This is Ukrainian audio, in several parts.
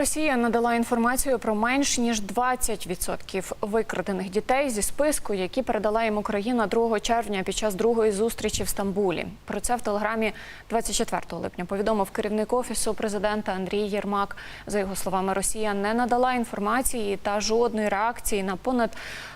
Росія надала інформацію про менш ніж 20% викрадених дітей зі списку, які передала їм Україна 2 червня під час другої зустрічі в Стамбулі. Про це в телеграмі 24 липня повідомив керівник офісу президента Андрій Єрмак. За його словами, Росія не надала інформації та жодної реакції на понад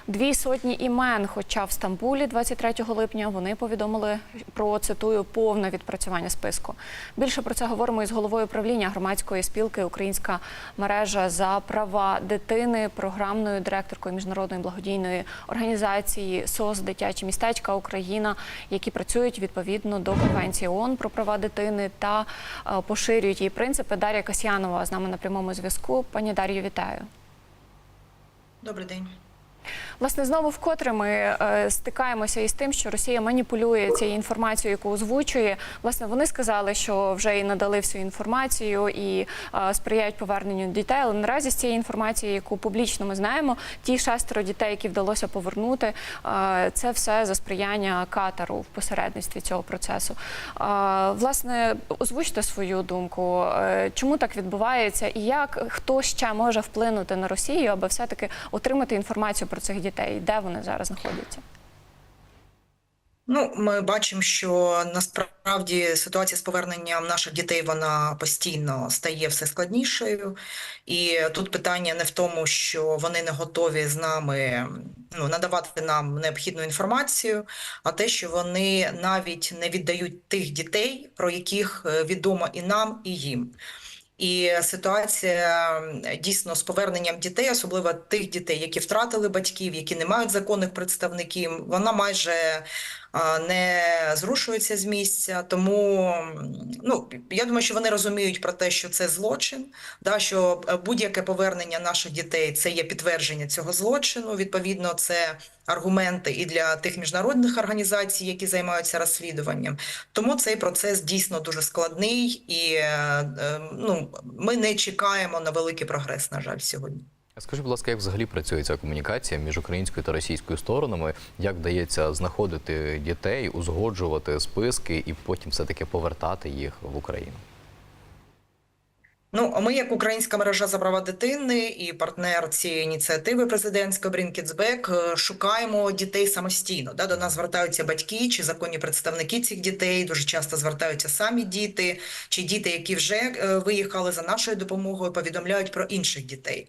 дві сотні імен. Хоча в Стамбулі 23 липня вони повідомили про цитую повне відпрацювання списку. Більше про це говоримо із головою правління громадської спілки Українська мережа за права дитини, програмною директоркою міжнародної благодійної організації СОС Дитячі містечка Україна, які працюють відповідно до конвенції ООН про права дитини та е, поширюють її принципи. Дар'я Касьянова з нами на прямому зв'язку. Пані Дар'ю, вітаю. Добрий день. Власне, знову вкотре ми е, стикаємося із тим, що Росія маніпулює цією інформацією, яку озвучує. Власне, вони сказали, що вже і надали всю інформацію і е, сприяють поверненню дітей. Але наразі з цієї інформації, яку публічно ми знаємо, ті шестеро дітей, які вдалося повернути, е, це все за сприяння Катару в посередництві цього процесу. Власне, озвучте свою думку, чому так відбувається, і як хто ще може вплинути на Росію, аби все таки отримати інформацію про цих дітей, де вони зараз знаходяться? Ну, ми бачимо, що насправді ситуація з поверненням наших дітей вона постійно стає все складнішою, і тут питання не в тому, що вони не готові з нами ну, надавати нам необхідну інформацію, а те, що вони навіть не віддають тих дітей, про яких е, відомо і нам, і їм. І ситуація дійсно з поверненням дітей, особливо тих дітей, які втратили батьків, які не мають законних представників, вона майже не зрушується з місця. Тому ну я думаю, що вони розуміють про те, що це злочин, да що будь-яке повернення наших дітей це є підтвердження цього злочину. Відповідно, це аргументи і для тих міжнародних організацій, які займаються розслідуванням. Тому цей процес дійсно дуже складний, і е, е, ну ми не чекаємо на великий прогрес. На жаль, сьогодні. Скажіть, будь ласка, як взагалі працює ця комунікація між українською та російською сторонами? Як вдається знаходити дітей, узгоджувати списки і потім все-таки повертати їх в Україну? Ну, ми, як українська мережа за права дитини і партнер цієї ініціативи президентської Kids шукаємо дітей самостійно. Да? До нас звертаються батьки чи законні представники цих дітей. Дуже часто звертаються самі діти, чи діти, які вже виїхали за нашою допомогою, повідомляють про інших дітей.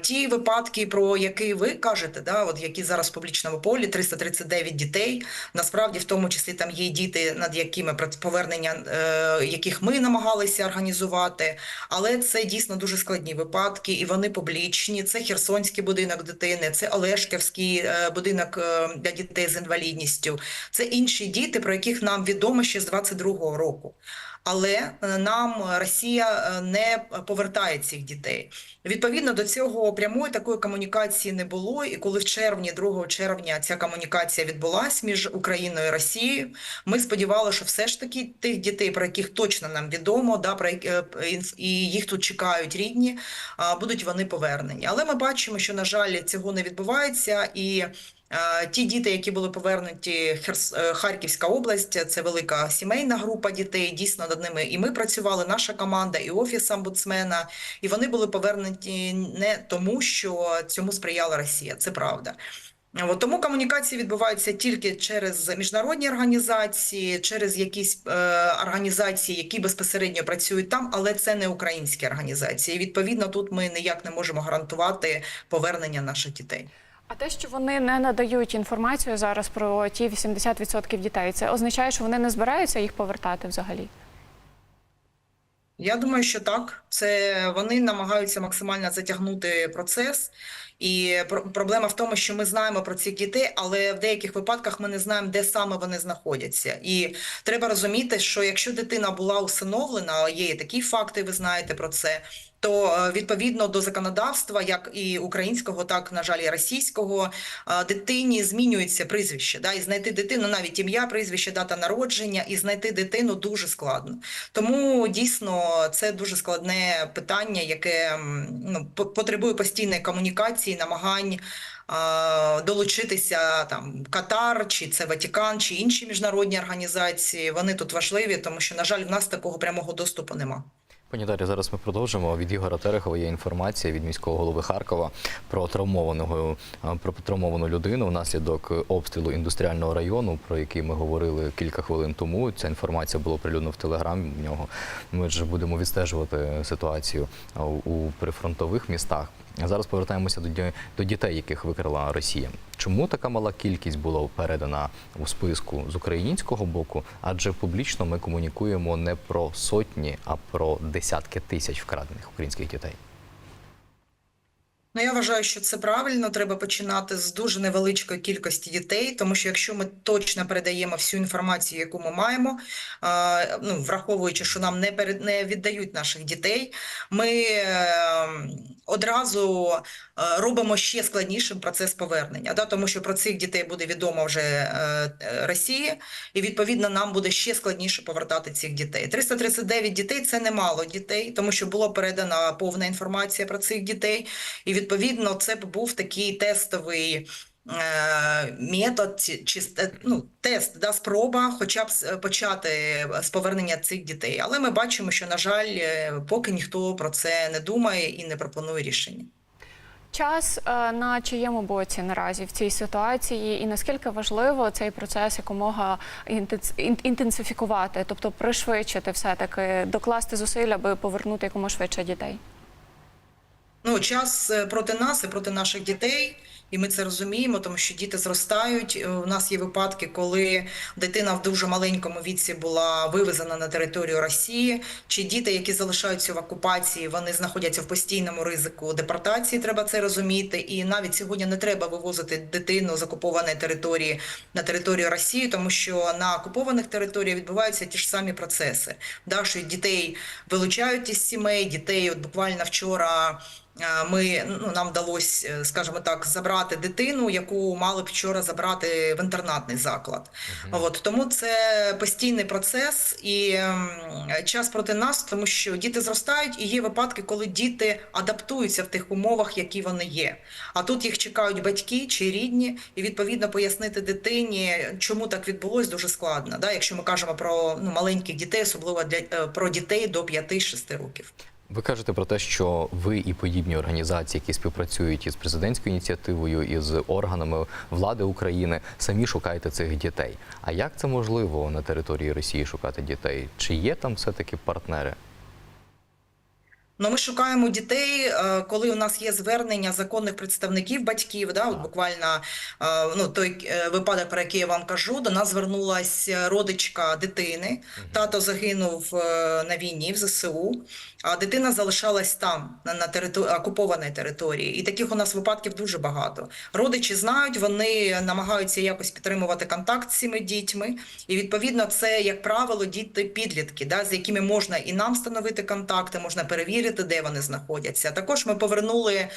Ті випадки, про які ви кажете, да, от які зараз в публічному полі 339 дітей. Насправді, в тому числі там є діти, над якими повернення е, яких ми намагалися організувати. Але це дійсно дуже складні випадки, і вони публічні. Це Херсонський будинок дитини, це Олешківський е, будинок е, для дітей з інвалідністю. Це інші діти, про яких нам відомо ще з 22-го року. Але нам Росія не повертає цих дітей. Відповідно до цього прямої такої комунікації не було. І коли в червні, 2 червня, ця комунікація відбулась між Україною і Росією, ми сподівалися, що все ж таки тих дітей, про яких точно нам відомо, да про і їх тут чекають рідні, будуть вони повернені. Але ми бачимо, що на жаль цього не відбувається і. Ті діти, які були повернуті Херс... Харківська область, це велика сімейна група дітей. Дійсно над ними і ми працювали, наша команда, і офіс омбудсмена, і вони були повернуті не тому, що цьому сприяла Росія. Це правда. От, тому комунікації відбуваються тільки через міжнародні організації, через якісь е, організації, які безпосередньо працюють там, але це не українські організації. Відповідно, тут ми ніяк не можемо гарантувати повернення наших дітей. А те, що вони не надають інформацію зараз про ті 80% дітей, це означає, що вони не збираються їх повертати взагалі? Я думаю, що так. Це вони намагаються максимально затягнути процес. І проблема в тому, що ми знаємо про цих дітей, але в деяких випадках ми не знаємо, де саме вони знаходяться. І треба розуміти, що якщо дитина була усиновлена, є такі факти, ви знаєте про це. То відповідно до законодавства, як і українського, так на жаль, і російського, дитині змінюється прізвище. Да, і знайти дитину, навіть ім'я, прізвище, дата народження, і знайти дитину дуже складно. Тому дійсно це дуже складне питання, яке ну потребує постійної комунікації, намагань. Долучитися там Катар, чи це Ватікан, чи інші міжнародні організації. Вони тут важливі, тому що, на жаль, в нас такого прямого доступу нема. Пані Дар'я, зараз ми продовжимо. Від Ігора Терехова є інформація від міського голови Харкова про травмованого про травмовану людину внаслідок обстрілу індустріального району, про який ми говорили кілька хвилин тому. Ця інформація була прилюдно в телеграмі. В нього ми ж будемо відстежувати ситуацію у прифронтових містах. Зараз повертаємося до, до дітей, яких викрила Росія. Чому така мала кількість була передана у списку з українського боку? Адже публічно ми комунікуємо не про сотні, а про десятки тисяч вкрадених українських дітей. Ну, я вважаю, що це правильно. Треба починати з дуже невеличкої кількості дітей, тому що якщо ми точно передаємо всю інформацію, яку ми маємо, е, ну враховуючи, що нам не перед не віддають наших дітей, ми е, одразу е, робимо ще складнішим процес повернення. Да? Тому що про цих дітей буде відомо вже е, Росії, і відповідно нам буде ще складніше повертати цих дітей. 339 дітей це немало дітей, тому що була передана повна інформація про цих дітей. І відповідно це б був такий тестовий е, метод чи- е, ну, тест, да, спроба, хоча б почати з повернення цих дітей. Але ми бачимо, що на жаль, е, поки ніхто про це не думає і не пропонує рішення. Час е, на чиєму боці наразі в цій ситуації, і наскільки важливо цей процес якомога інтенс- інтенсифікувати, тобто пришвидшити все таки, докласти зусиль, аби повернути якомога швидше дітей. Ну, час е, проти нас і проти наших дітей, і ми це розуміємо, тому що діти зростають. Е, У нас є випадки, коли дитина в дуже маленькому віці була вивезена на територію Росії, чи діти, які залишаються в окупації, вони знаходяться в постійному ризику депортації. Треба це розуміти. І навіть сьогодні не треба вивозити дитину з окупованої території на територію Росії, тому що на окупованих територіях відбуваються ті ж самі процеси. Да, що дітей вилучають із сімей, дітей, от буквально вчора. Ми ну нам вдалося, е, скажімо так, забрати дитину, яку мали б вчора забрати в інтернатний заклад. От тому це постійний процес і ем, час проти нас, тому що діти зростають, і є випадки, коли діти адаптуються в тих умовах, які вони є. А тут їх чекають батьки чи рідні, і відповідно пояснити дитині, чому так відбулось, дуже складно. Да? Якщо ми кажемо про ну, маленьких дітей, особливо для е, про дітей до 5-6 років. Ви кажете про те, що ви і подібні організації, які співпрацюють із президентською ініціативою, із органами влади України, самі шукаєте цих дітей. А як це можливо на території Росії шукати дітей? Чи є там все-таки партнери? Ну, ми шукаємо дітей, е, коли у нас є звернення законних представників батьків. Да, от буквально е, ну, той е, випадок, про який я вам кажу, до нас звернулася родичка дитини. Тато загинув на війні в ЗСУ, а дитина залишалась там, на, на територ... окупованій території. І таких у нас випадків дуже багато. Родичі знають, вони намагаються якось підтримувати контакт з цими дітьми. І відповідно, це, як правило, діти підлітки, да, з якими можна і нам встановити контакти, можна перевірити, де вони знаходяться. Також ми повернули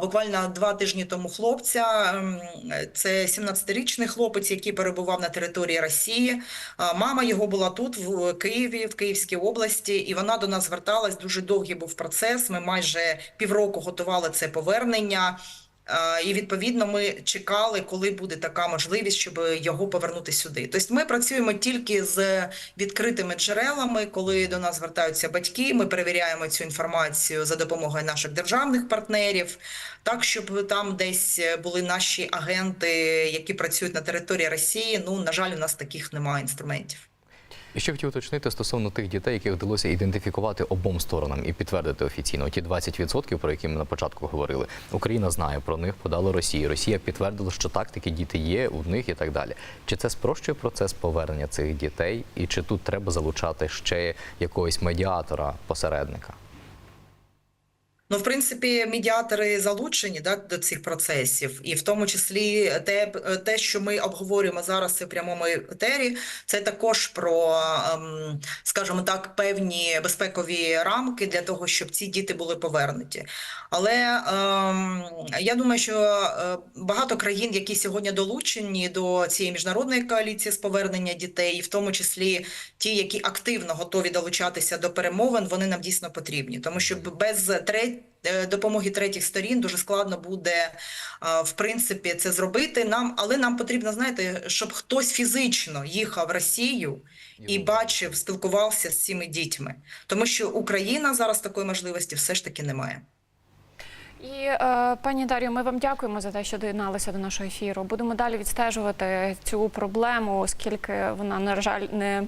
буквально два тижні тому хлопця. ем, Це 17-річний хлопець, який перебував на території Росії. Мама його була тут, в Києві, в Київській області, і вона до нас зверталась. Дуже довгий був процес. Ми майже півроку готували це повернення. Е, І відповідно ми чекали, коли буде така можливість, щоб його повернути сюди. Тобто ми працюємо тільки з відкритими джерелами, коли до нас звертаються батьки. Ми перевіряємо цю інформацію за допомогою наших державних партнерів, так щоб там десь були наші агенти, які працюють на території Росії. Ну на жаль, у нас таких немає інструментів. І ще хотів уточнити стосовно тих дітей, яких вдалося ідентифікувати обом сторонам і підтвердити офіційно. Ті 20%, про які ми на початку говорили. Україна знає про них, подала Росії. Росія підтвердила, що так такі діти є у них і так далі. Чи це спрощує процес повернення цих дітей, і чи тут треба залучати ще якогось медіатора, посередника? Ну, в принципі, медіатори залучені да, до цих процесів, і в тому числі те, те, що ми обговорюємо зараз в прямому етері, це також про, ем, скажімо так, певні безпекові рамки для того, щоб ці діти були повернуті. Але ем, я думаю, що е, багато країн, які сьогодні долучені до цієї міжнародної коаліції з повернення дітей, і в тому числі ті, які активно готові долучатися до перемовин, вони нам дійсно потрібні, тому що без третього е, допомоги третіх сторін дуже складно буде е, в принципі це зробити. Нам, але нам потрібно знаєте, щоб хтось фізично їхав в Росію і бачив, спілкувався з цими дітьми, тому що Україна зараз такої можливості все ж таки не має. І е, пані Дар'ю, ми вам дякуємо за те, що доєдналися до нашого ефіру. Будемо далі відстежувати цю проблему, оскільки вона на жаль не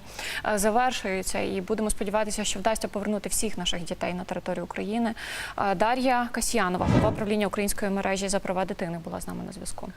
е, завершується, і будемо сподіватися, що вдасться повернути всіх наших дітей на територію України. Е, Дар'я Касьянова, голова правління української мережі за права дитини, була з нами на зв'язку.